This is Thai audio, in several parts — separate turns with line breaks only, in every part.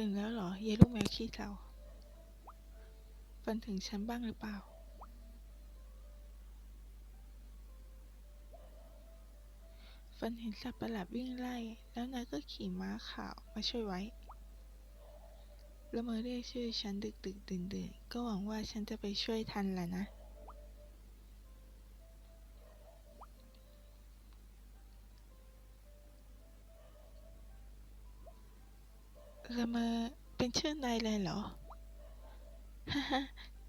ตื่นแล้วเหรอยายลูกแมวขี้เศร้าฝันถึงฉันบ้างหรือเปล่า ฝันเห็นสัตว์ประหลาดวิ่งไล่ แล้วนายก็ขี่ม้าขาวมาช่วยไว้ แล้วเมื่อเรียกชื่อฉันดึกดึกดื่นดื่นๆก็หวังว่าฉันจะไปช่วยทันแหละนะ ละเมอเป็นชื่อนายเลยเหรอ ฮ่าฮ่า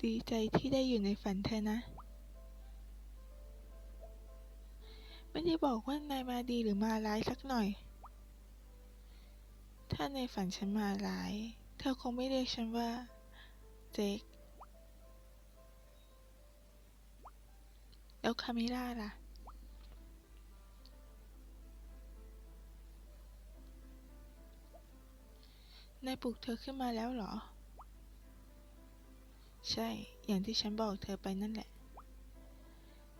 ดีใจที่ได้อยู่ในฝันเธอนะ ไม่ได้บอกว่านายมาดีหรือมาร้ายสักหน่อย ถ้าในฝันฉันมาร้าย เธอคงไม่เรียกฉันว่า เจคแล้วคามิล่าล่ะ นายปลุกเธอขึ้นมาแล้วเหรอ ใช่ อย่างที่ฉันบอกเธอไปนั่นแหละ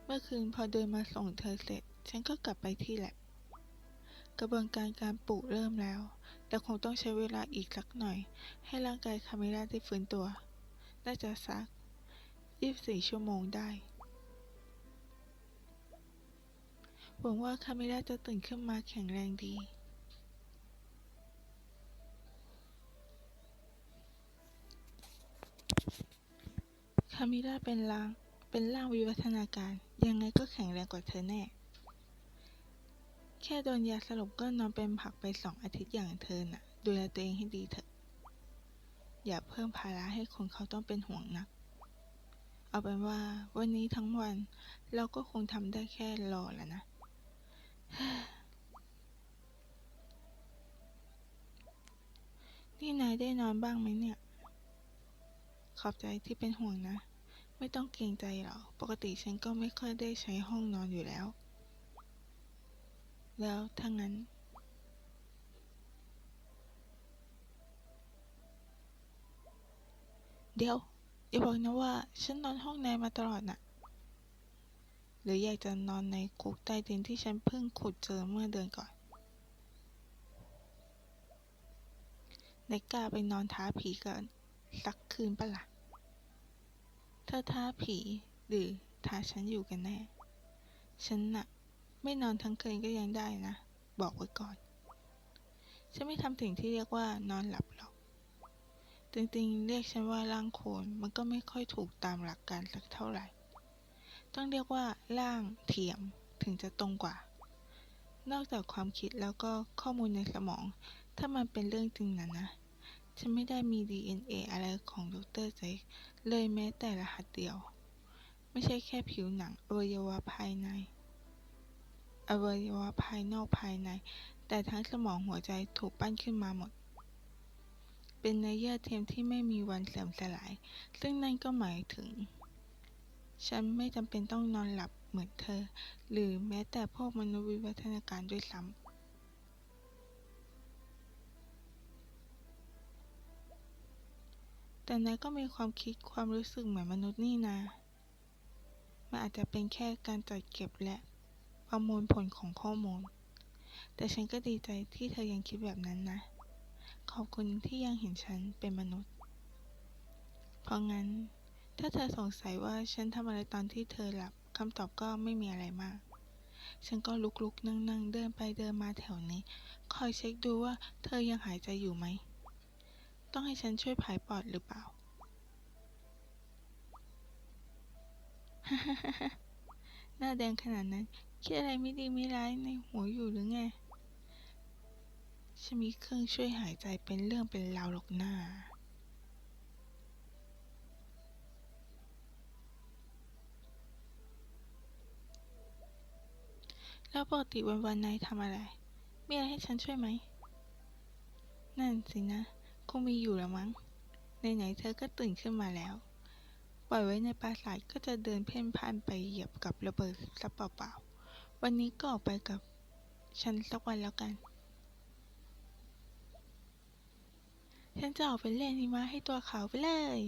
เมื่อคืนพอเดินมาส่งเธอเสร็จ ฉันก็กลับไปที่แลบกระบวนการการปลูกเริ่มแล้ว แต่คงต้องใช้เวลาอีกสักหน่อย ให้ร่างกายคาเมล่าได้ฟื้นตัว น่าจะสัก 24 ชั่วโมงได้ หวังว่าคาเมล่าจะตื่นขึ้นมาแข็งแรงดี คามิล่าเป็นร่าง เป็นร่างวิวัฒนาการ ยังไงก็แข็งแรงกว่าเธอแน่ แค่โดนยาสลบก็นอนเป็นผักไปสองอาทิตย์อย่างเธอน่ะ ดูแลตัวเองให้ดีเถอะ อย่าเพิ่มภาระให้คนเขาต้องเป็นห่วงนัก เอาเป็นว่าวันนี้ทั้งวันเราก็คงทำได้แค่รอแหละนะนี่นายได้นอนบ้างไหมเนี่ย ขอบใจที่เป็นห่วงนะ ไม่ต้องเกรงใจหรอก ปกติฉันก็ไม่ค่อยได้ใช้ห้องนอนอยู่แล้ว แล้วถ้างั้น เดี๋ยวอย่าบอกนะว่า ฉันนอนห้องนายมาตลอดน่ะ หรืออยากจะนอนในคุกใต้ดินที่ฉันเพิ่งขุดเจอเมื่อเดือนก่อนนายกล้าไปนอนท้าผีกันสักคืนปะล่ะ ถ้าท้าผีหรือท้าฉันอยู่กันแน่ ฉันน่ะ ไม่นอนทั้งคืนก็ยังได้นะ บอกไว้ก่อน ฉันไม่ทำสิ่งที่เรียกว่านอนหลับหรอก จริงๆ เรียกฉันว่าร่างโคลนมันก็ไม่ค่อยถูกตามหลักการสักเท่าไหร่ ต้องเรียกว่าร่างเทียมถึงจะตรงกว่า นอกจากความคิดแล้วก็ข้อมูลในสมอง ถ้ามันเป็นเรื่องจริงนะนะ ฉันไม่ได้มี DNA อะไรของดรเจคเลยแม้แต่รหัสเดียว ไม่ใช่แค่ผิวหนังอวัยวะภายใน อวัยวะภายนอกภายใน แต่ทั้งสมองหัวใจถูกปั้นขึ้นมาหมด เป็นเนื้อเยื่อเทียมที่ไม่มีวันเสื่อมสลาย ซึ่งนั่นก็หมายถึง ฉันไม่จำเป็นต้องนอนหลับเหมือนเธอ หรือแม้แต่พวกมนุษย์วิวัฒนาการด้วยซ้ำ แต่นายก็มีความคิดความรู้สึกเหมือนมนุษย์นี่นา มันอาจจะเป็นแค่การจัดเก็บและประมวลผลของข้อมูล แต่ฉันก็ดีใจที่เธอยังคิดแบบนั้นนะ ขอบคุณที่ยังเห็นฉันเป็นมนุษย์ เพราะงั้น ถ้าเธอสงสัยว่าฉันทำอะไรตอนที่เธอหลับคำตอบก็ไม่มีอะไรมาก ฉันก็ลุกๆนั่งๆ เดินไปเดินมาแถวนี้ คอยเช็คดูว่าเธอยังหายใจอยู่ไหม ต้องให้ฉันช่วยผายปอดหรือเปล่าหน้าแดงขนาดนั้น คิดอะไรไม่ดีไม่ร้ายในหัวอยู่หรือไง ฉันมีเครื่องช่วยหายใจเป็นเรื่องเป็นราวหรอกหน้า แล้วปกติวันๆนายทำอะไร มีอะไรให้ฉันช่วยไหม นั่นสินะ คงมีอยู่แล้วมั้งไหนๆเธอก็ตื่นขึ้นมาแล้ว ปล่อยไว้ในปราสาทก็จะเดินเพ่นพ่านไปเหยียบกับระเบิดซะเปล่าๆ วันนี้ก็ออกไปกับฉันสักวันแล้วกัน ฉันจะออกไปเล่นหิมะให้ตัวขาวไปเลย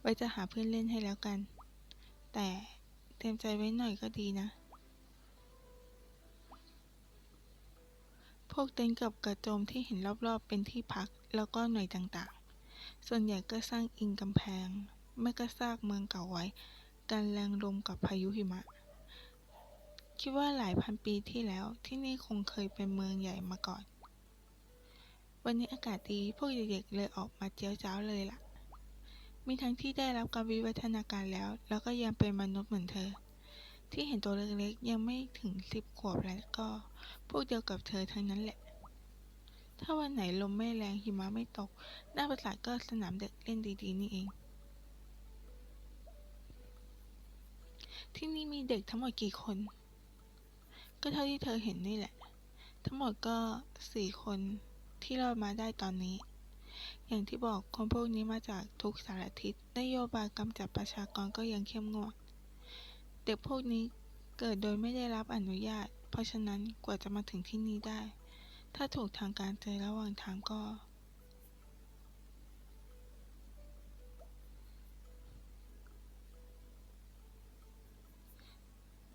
ไว้จะหาเพื่อนเล่นให้แล้วกัน แต่เตรียมใจไว้หน่อยก็ดีนะ พวกเต็นท์กับกระโจมที่เห็นรอบๆ เป็นที่พัก แล้วก็หน่วยต่างๆ ส่วนใหญ่ก็สร้างอิงกำแพง ไม่ก็ซากเมืองเก่าไว้ กันแรงลมกับพายุหิมะ คิดว่าหลายพันปีที่แล้วที่นี่คงเคยเป็นเมืองใหญ่มาก่อน วันนี้อากาศดีพวกเด็กๆเลยออกมาเจียวจ้าวเลยล่ะ มีทั้งที่ได้รับการวิวัฒนาการแล้ว แล้วก็ยังเป็นมนุษย์เหมือนเธอ ที่เห็นตัวเล็กๆยังไม่ถึงสิบขวบแล้วก็ พวกเดียวกับเธอทั้งนั้นแหละ ถ้าวันไหนลมไม่แรงหิมะไม่ตก หน้าประสาทก็สนามเด็กเล่นดีๆนี่เอง ที่นี่มีเด็กทั้งหมดกี่คน ก็เท่าที่เธอเห็นนี่แหละ ทั้งหมดก็สี่คนที่รอดมาได้ตอนนี้ อย่างที่บอกคนพวกนี้มาจากทุกสารทิศนโยบายกำจัดประชากรก็ยังเข้มงวด เด็กพวกนี้เกิดโดยไม่ได้รับอนุญาต เพราะฉะนั้นกว่าจะมาถึงที่นี่ได้ ถ้าถูกทางการเจอระหว่างทางก็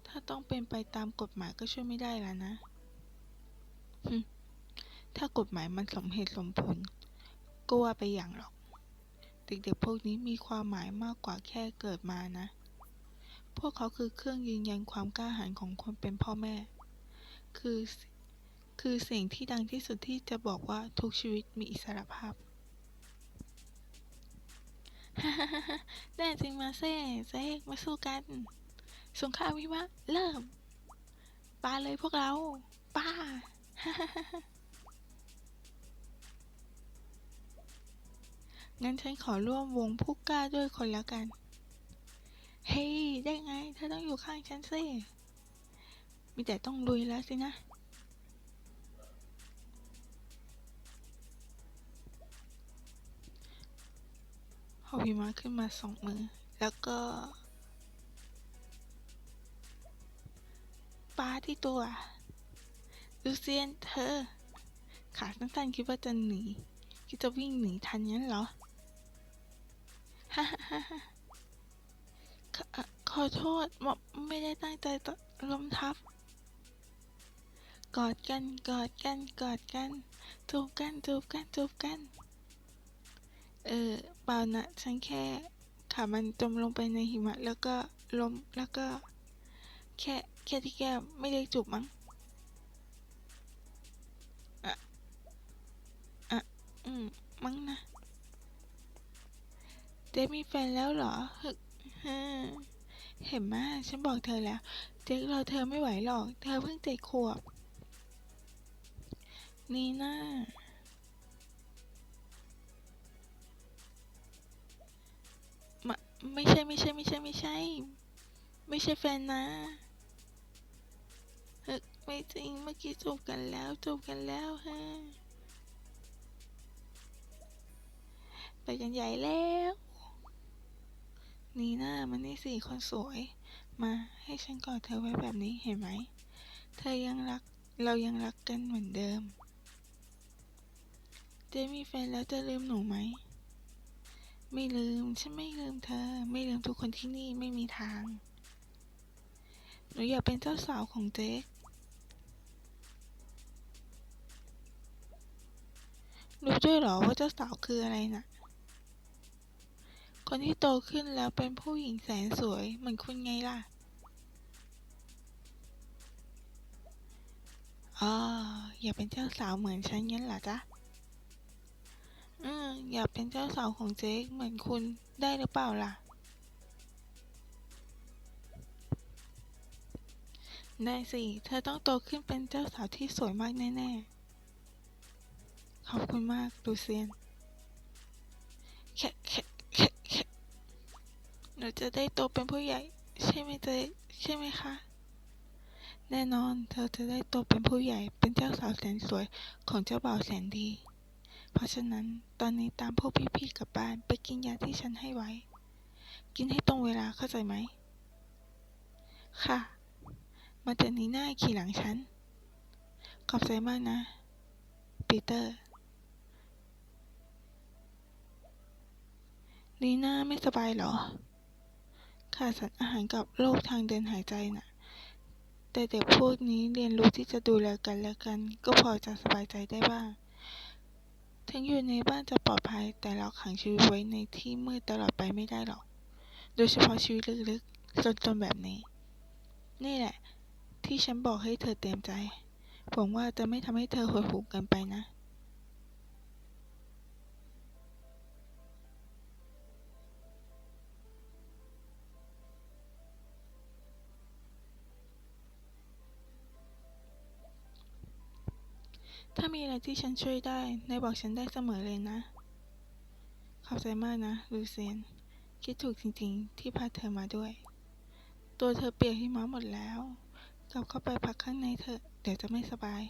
ถ้าต้องเป็นไปตามกฎหมายก็ช่วยไม่ได้แล้วนะ ถ้ากฎหมายมันสมเหตุสมผล ก็ว่าไปอย่างหรอก เด็กๆพวกนี้มีความหมายมากกว่าแค่เกิดมานะ พวกเขาคือเครื่องยืนยันความกล้าหาญของคนเป็นพ่อแม่ คือ คือสิ่งที่ดังที่สุดที่จะบอกว่าทุกชีวิตมีอิสรภาพแน่จริงมาเซ่เซ่มาสู้กัน สงครามวิวะเริ่มปาเลยพวกเราป้างั้นฉันขอร่วมวงผู้กล้าด้วยคนแล้วกัน ได้ไง เธอต้องอยู่ข้างฉันสิ มีแต่ต้องลุยแล้วสินะพอพีมาขึ้นมาสองมือ แล้วก็ปาที่ตัว ลูเซียนเธอ ขาสั้นๆคิดว่าจะหนี คิดจะวิ่งหนีทันงั้นเหรอ ฮ่าฮ่าฮ่า ขอโทษมอไม่ได้ตั้งใจล้มทับ กอดกัน กอดกัน กอดกัน จูบกัน จูบกัน จูบกัน เออเปล่านะ ฉันแค่ขามันจมลงไปในหิมะ แล้วก็ล้ม แล้วก็ แค่ แค่ที่แก้มไม่ได้จูบมั้งอะอะอืม มั้งนะเจมีแฟนแล้วเหรอฮึฮึ เห็นไหมฉันบอกเธอแล้ว เจ๊รอเธอไม่ไหวหรอก เธอเพิ่งเจ็ดขวบ นี่น่ามาไม่ใช่ไม่ใช่ไม่ใช่ไม่ใช่ ไม่ใช่แฟนนะเฮ้ไม่จริงเมื่อกี้จูบกันแล้วจูบกันแล้วฮะไปกันใหญ่แล้ว นีน่ามันนี่สี่คนสวย มาให้ฉันกอดเธอไว้แบบนี้เห็นไหม เธอยังรัก เรายังรักกันเหมือนเดิม เจมีแฟนแล้วจะลืมหนูไหม ไม่ลืม ฉันไม่ลืมเธอ ไม่ลืมทุกคนที่นี่ไม่มีทาง หนูอยากเป็นเจ้าสาวของเจ๊รู้ด้วยเหรอว่าเจ้าสาวคืออะไรน่ะ คนที่โตขึ้นแล้วเป็นผู้หญิงแสนสวยเหมือนคุณไงล่ะอ๋ออยากเป็นเจ้าสาวเหมือนฉันงั้นเหรอจ๊ะ อืมอยากเป็นเจ้าสาวของเจ๊กเหมือนคุณได้หรือเปล่าล่ะ ได้สิ เธอต้องโตขึ้นเป็นเจ้าสาวที่สวยมากแน่ ๆ ขอบคุณมากลูเซียน นูจะได้โตเป็นผู้ใหญ่ ใช่ไหมเจ๊ใช่ไหมคะ แน่นอนเธอจะได้โตเป็นผู้ใหญ่เป็นเจ้าสาวแสนสวยของเจ้าบ่าวแสนดี เพราะฉะนั้นตอนนี้ตามพวกพี่ๆกลับบ้านไปกินยาที่ฉันให้ไว้ กินให้ตรงเวลาเข้าใจไหม ค่ะ มาแต่นี้หน้าขี่หลังฉัน ขอบใจมากนะปีเตอร์ลีน่าไม่สบายเหรอ ขาดสารอาหารกับโรคทางเดินหายใจน่ะ แต่เด็กพวกนี้เรียนรู้ที่จะดูแลกันและกัน ก็พอจะสบายใจได้บ้าง ถึงอยู่ในบ้านจะปลอดภัย แต่เราขังชีวิตไว้ในที่มืดตลอดไปไม่ได้หรอก โดยเฉพาะชีวิตลึกๆจนๆแบบนี้ นี่แหละ ที่ฉันบอกให้เธอเตรียมใจหวังว่าจะไม่ทำให้เธอหดหู่เกินไปนะ ถ้ามีอะไรที่ฉันช่วยได้นายบอกฉันได้เสมอเลยนะ ขอบใจมากนะลูเซียน คิดถูกจริงๆ ที่พาเธอมาด้วย ตัวเธอเปียกหิมะหมดแล้ว กลับเข้าไปพักข้างในเถอะ เดี๋ยวจะไม่สบาย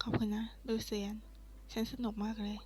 ขอบคุณนะลูเซียน ฉันสนุกมากเลย